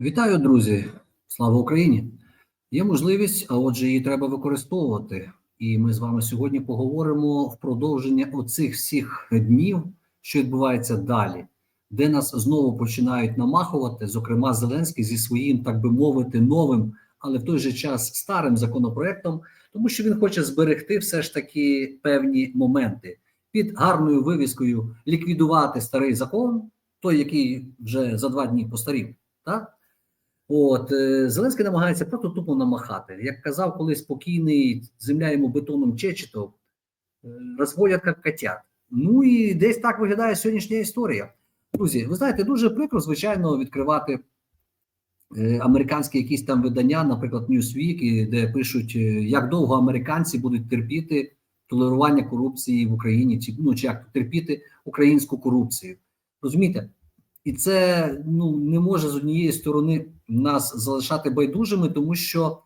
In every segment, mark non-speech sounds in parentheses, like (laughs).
Вітаю, друзі! Слава Україні! Є можливість, а отже, її треба використовувати. І ми з вами сьогодні поговоримо в продовження оцих всіх днів, що відбувається далі, де нас знову починають намахувати, зокрема, Зеленський зі своїм, так би мовити, новим, але в той же час старим законопроектом, тому що він хоче зберегти все ж таки певні моменти під гарною вивіскою ліквідувати старий закон, той, який вже за два дні постарів. Так? От е, Зеленський намагається просто тупо намахати. Як казав колись спокійний земля йому бетоном чечетов, е, розводять як котят. Ну і десь так виглядає сьогоднішня історія. Друзі, ви знаєте, дуже прикро, звичайно, відкривати е, американські якісь там видання, наприклад, Newsweek, де пишуть, як довго американці будуть терпіти толерування корупції в Україні, чи ну чи як терпіти українську корупцію. Розумієте? І це ну не може з однієї сторони нас залишати байдужими, тому що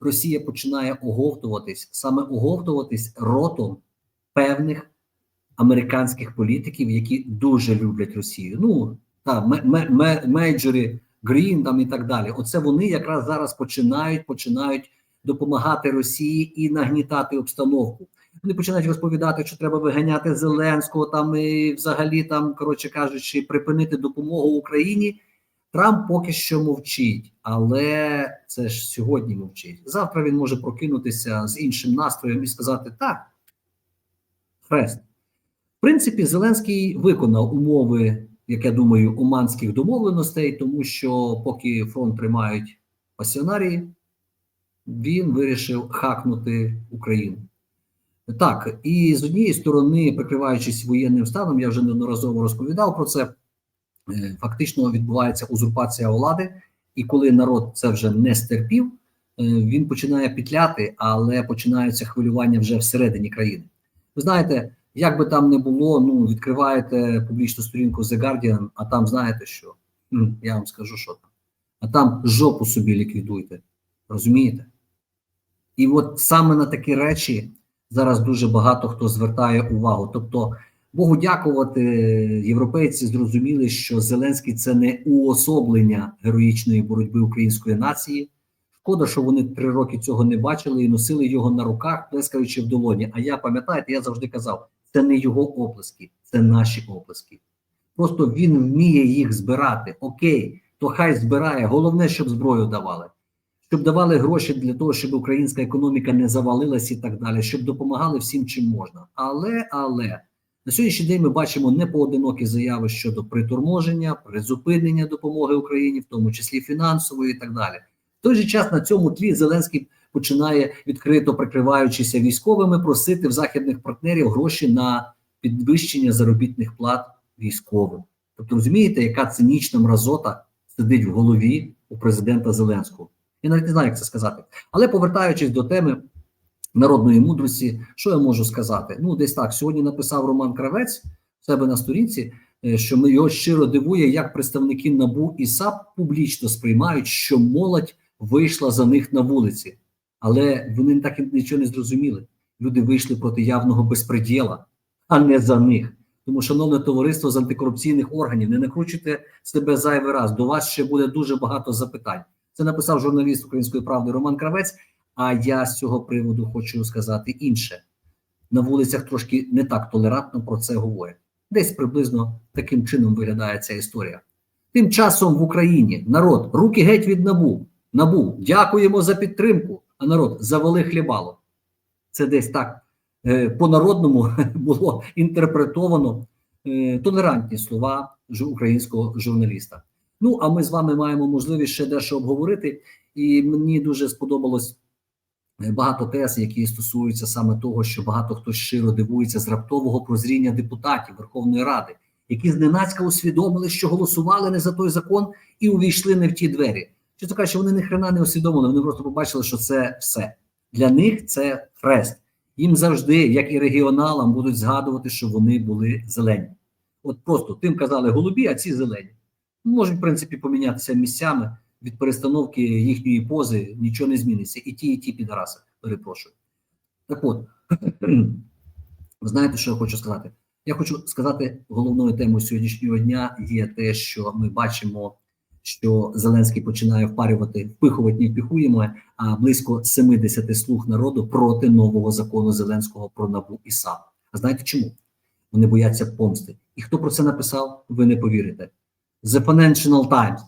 Росія починає оговтуватись, саме оговтуватись ротом певних американських політиків, які дуже люблять Росію. Ну та мейджори Грін там і так далі. Оце вони якраз зараз починають починають допомагати Росії і нагнітати обстановку. Вони починають розповідати, що треба виганяти Зеленського там і взагалі там, коротше кажучи, припинити допомогу Україні. Трамп поки що мовчить, але це ж сьогодні мовчить. Завтра він може прокинутися з іншим настроєм і сказати так. Хрест. В принципі, Зеленський виконав умови, як я думаю, уманських домовленостей, тому що поки фронт тримають пасіонарії, він вирішив хакнути Україну. Так, і з однієї сторони, прикриваючись воєнним станом, я вже неодноразово розповідав про це. Е, фактично відбувається узурпація влади, і коли народ це вже не стерпів, е, він починає пітляти, але починаються хвилювання вже всередині країни. Ви знаєте, як би там не було, ну відкриваєте публічну сторінку The Guardian, а там знаєте що? Я вам скажу, що там. А там жопу собі ліквідуйте. Розумієте? І от саме на такі речі зараз дуже багато хто звертає увагу. Тобто, Богу дякувати, європейці зрозуміли, що Зеленський це не уособлення героїчної боротьби української нації. Шкода, що вони три роки цього не бачили і носили його на руках, плескаючи в долоні. А я пам'ятаєте, я завжди казав: це не його оплески, це наші оплески. Просто він вміє їх збирати. Окей, то хай збирає. Головне, щоб зброю давали щоб давали гроші для того, щоб українська економіка не завалилась і так далі, щоб допомагали всім, чим можна. Але але на сьогоднішній день ми бачимо непоодинокі заяви щодо приторможення, призупинення допомоги Україні, в тому числі фінансової, і так далі. В той же час на цьому тлі Зеленський починає відкрито прикриваючися військовими, просити в західних партнерів гроші на підвищення заробітних плат військовим. Тобто, розумієте, яка цинічна мразота сидить в голові у президента Зеленського. Я навіть не знаю, як це сказати. Але повертаючись до теми народної мудрості, що я можу сказати? Ну, десь так сьогодні написав Роман Кравець в себе на сторінці, е, що ми його щиро дивує, як представники НАБУ і САП публічно сприймають, що молодь вийшла за них на вулиці, але вони так і нічого не зрозуміли. Люди вийшли проти явного безпреділа, а не за них. Тому, шановне товариство з антикорупційних органів, не накручуйте себе зайвий раз. До вас ще буде дуже багато запитань. Це написав журналіст Української правди Роман Кравець. А я з цього приводу хочу сказати інше: на вулицях трошки не так толерантно про це говорять. Десь приблизно таким чином виглядає ця історія. Тим часом в Україні народ руки геть від набу. Набу, дякуємо за підтримку. А народ завели хлібало. Це десь так е, по-народному (laughs) було інтерпретовано е, толерантні слова українського журналіста. Ну, а ми з вами маємо можливість ще дещо обговорити, і мені дуже сподобалось е, багато тез, які стосуються саме того, що багато хто щиро дивується з раптового прозріння депутатів Верховної Ради, які зненацька усвідомили, що голосували не за той закон і увійшли не в ті двері. Чисто кажучи, вони ні хрена не усвідомили, вони просто побачили, що це все для них це хрест. Їм завжди, як і регіоналам, будуть згадувати, що вони були зелені. От просто тим казали голубі, а ці зелені можуть в принципі помінятися місцями від перестановки їхньої пози, нічого не зміниться. І ті, і ті підраси, перепрошую. Так от, ви (clears throat) знаєте, що я хочу сказати? Я хочу сказати, головною темою сьогоднішнього дня є те, що ми бачимо що Зеленський починає впарювати, впихувати не впихуємо, а близько 70 слуг народу проти нового закону Зеленського про НАБУ і САП. А знаєте чому? Вони бояться помсти. І хто про це написав, ви не повірите. The Financial Times.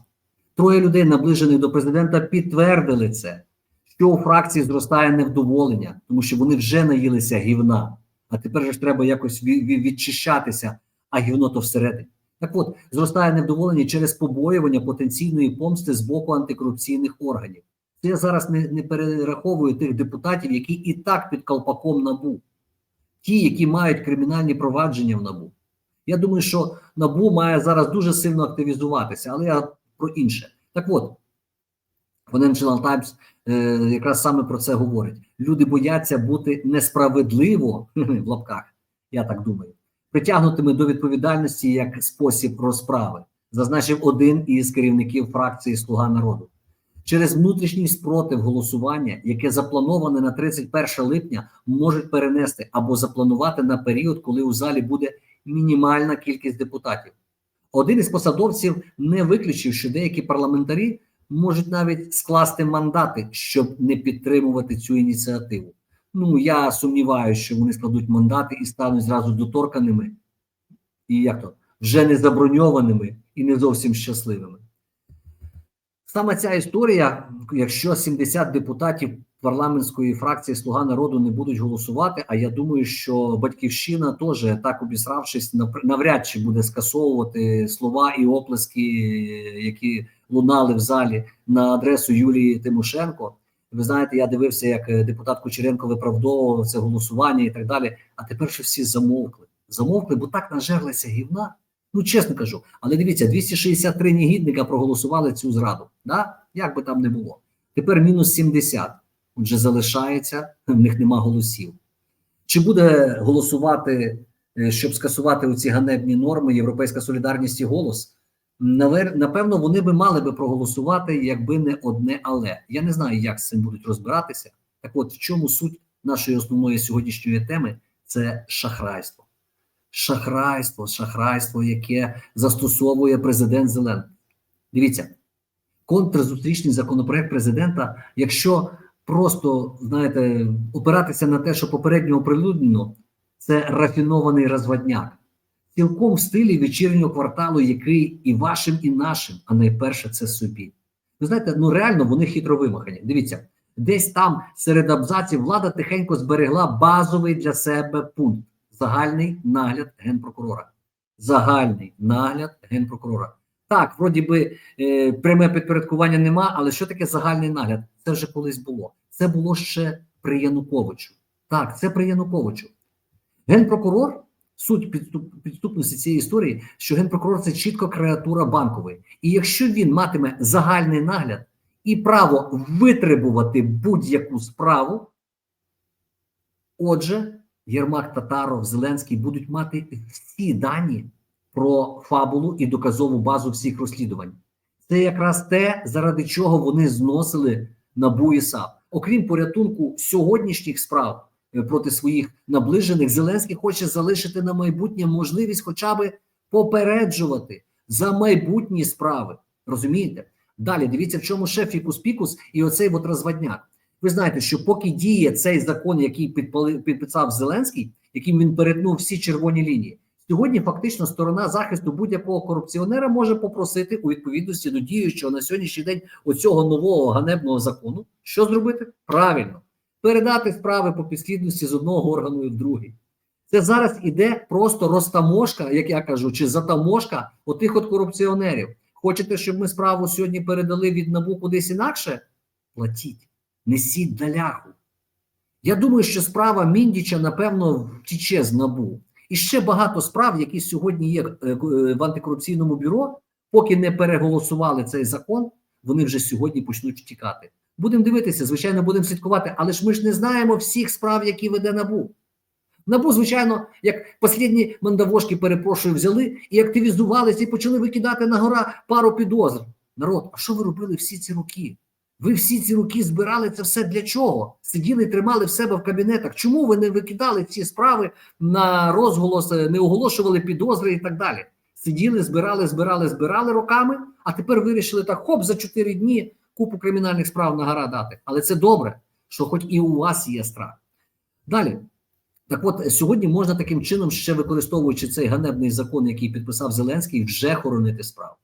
Троє людей, наближених до президента, підтвердили це, що у фракції зростає невдоволення, тому що вони вже наїлися гівна. А тепер ж треба якось від, від, відчищатися, а гівно то всередині. Так от, зростає невдоволення через побоювання потенційної помсти з боку антикорупційних органів. Це я зараз не, не перераховую тих депутатів, які і так під колпаком набу, ті, які мають кримінальні провадження в набу. Я думаю, що набу має зараз дуже сильно активізуватися, але я про інше. Так от, Financial Times е, якраз саме про це говорить. Люди бояться бути несправедливо (laughs) в лапках, я так думаю, притягнутими до відповідальності як спосіб розправи, зазначив один із керівників фракції Слуга народу. Через внутрішній спротив голосування, яке заплановане на 31 липня, можуть перенести або запланувати на період, коли у залі буде мінімальна кількість депутатів. Один із посадовців не виключив, що деякі парламентарі можуть навіть скласти мандати, щоб не підтримувати цю ініціативу. Ну я сумніваюся, що вони складуть мандати і стануть зразу доторканими, і як то вже не заброньованими і не зовсім щасливими. Саме ця історія, якщо 70 депутатів парламентської фракції Слуга народу не будуть голосувати. А я думаю, що батьківщина теж так обісравшись, навряд чи буде скасовувати слова і оплески, які лунали в залі на адресу Юлії Тимошенко. Ви знаєте, я дивився, як депутат Кучеренко виправдовував це голосування і так далі. А тепер ще всі замовкли. Замовкли, бо так нажерлися гівна. Ну, чесно кажу, але дивіться, 263 негідника проголосували цю зраду. Да? Як би там не було. Тепер мінус 70. Отже, залишається, в них нема голосів. Чи буде голосувати, щоб скасувати ці ганебні норми Європейська солідарність і голос? Напевно, вони би мали би проголосувати, якби не одне, але я не знаю, як з цим будуть розбиратися. Так, от в чому суть нашої основної сьогоднішньої теми це шахрайство. Шахрайство, шахрайство, яке застосовує президент Зеленський. Дивіться, контрзустрічний законопроект президента, якщо просто знаєте, опиратися на те, що попередньо оприлюднено, це рафінований розводняк. Цілком в стилі вечірнього кварталу, який і вашим, і нашим, а найперше це собі. Ви знаєте, ну реально вони хитро вимахані. Дивіться, десь там серед абзаців влада тихенько зберегла базовий для себе пункт загальний нагляд генпрокурора. Загальний нагляд генпрокурора. Так, вроді би е, пряме підпорядкування нема, але що таке загальний нагляд? Це вже колись було. Це було ще при Януковичу. Так, це при Януковичу. Генпрокурор, суть підступ, підступності цієї історії, що генпрокурор це чітко креатура банкової. І якщо він матиме загальний нагляд і право витребувати будь-яку справу, отже, Єрмак Татаров, Зеленський будуть мати всі дані про фабулу і доказову базу всіх розслідувань. Це якраз те, заради чого вони зносили НАБУ і САП. Окрім порятунку сьогоднішніх справ проти своїх наближених, Зеленський хоче залишити на майбутнє можливість, хоча би попереджувати за майбутні справи. Розумієте? Далі дивіться, в чому ще фікус-пікус і оцей от розводняк. Ви знаєте, що поки діє цей закон, який підпали, підписав Зеленський, яким він перетнув всі червоні лінії, сьогодні фактично сторона захисту будь-якого корупціонера може попросити у відповідності до діючого на сьогоднішній день оцього нового ганебного закону, що зробити правильно передати справи по підслідності з одного органу в другий. Це зараз іде просто розтаможка, як я кажу, чи затаможка отих от корупціонерів. Хочете, щоб ми справу сьогодні передали від набу кудись інакше? Платіть, несіть на ляху. Я думаю, що справа Міндіча, напевно, втіче з набу. І ще багато справ, які сьогодні є в антикорупційному бюро, поки не переголосували цей закон, вони вже сьогодні почнуть втікати. Будемо дивитися, звичайно, будемо слідкувати, але ж ми ж не знаємо всіх справ, які веде набу. Набу, звичайно, як останні мандавошки, перепрошую, взяли і активізувалися, і почали викидати на гора пару підозр. Народ, а що ви робили всі ці роки? Ви всі ці роки збирали це все для чого? Сиділи тримали в себе в кабінетах. Чому ви не викидали ці справи на розголос, не оголошували підозри і так далі? сиділи, збирали, збирали, збирали роками, а тепер вирішили так: хоп, за 4 дні купу кримінальних справ на гора дати. Але це добре, що хоч і у вас є страх. Далі. Так от сьогодні можна таким чином, ще використовуючи цей ганебний закон, який підписав Зеленський, вже хоронити справу.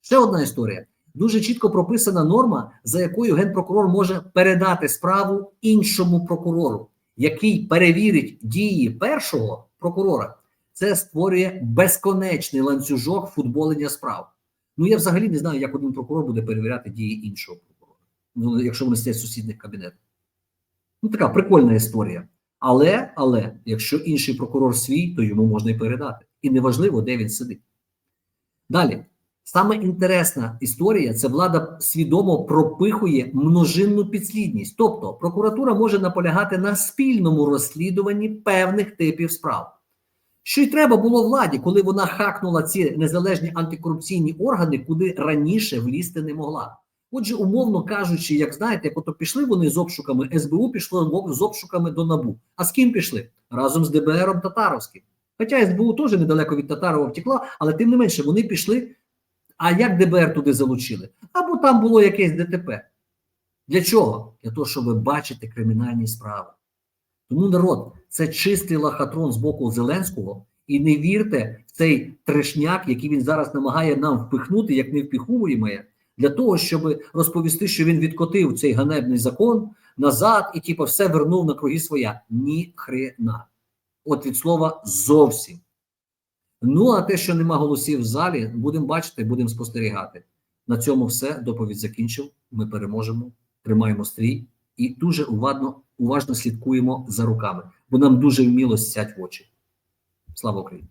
Ще одна історія. Дуже чітко прописана норма, за якою генпрокурор може передати справу іншому прокурору, який перевірить дії першого прокурора. Це створює безконечний ланцюжок футболення справ. Ну я взагалі не знаю, як один прокурор буде перевіряти дії іншого прокурора, ну якщо вони сидять в сусідних кабінетах. Ну така прикольна історія. Але, але, якщо інший прокурор свій, то йому можна і передати. І неважливо, де він сидить. Далі, саме інтересна історія це влада свідомо пропихує множинну підслідність. Тобто, прокуратура може наполягати на спільному розслідуванні певних типів справ. Що й треба було владі, коли вона хакнула ці незалежні антикорупційні органи, куди раніше влізти не могла. Отже, умовно кажучи, як знаєте, ото пішли вони з обшуками, СБУ пішло з обшуками до НАБУ. А з ким пішли? Разом з ДБРом Татаровським. Хоча СБУ теж недалеко від Татарова втекла, але тим не менше вони пішли. А як ДБР туди залучили? Або там було якесь ДТП. Для чого? Для того, щоб ви бачите кримінальні справи. Тому народ, це чистий лохотрон з боку Зеленського, і не вірте в цей трешняк, який він зараз намагає нам впихнути, як не впіхуємо, для того, щоб розповісти, що він відкотив цей ганебний закон назад і, типу, все вернув на круги своя. Ні хрена. От від слова зовсім. Ну, а те, що нема голосів в залі, будемо бачити, будемо спостерігати. На цьому все. Доповідь закінчив. Ми переможемо, тримаємо стрій і дуже уважно, уважно слідкуємо за руками, бо нам дуже вміло сять в очі. Слава Україні!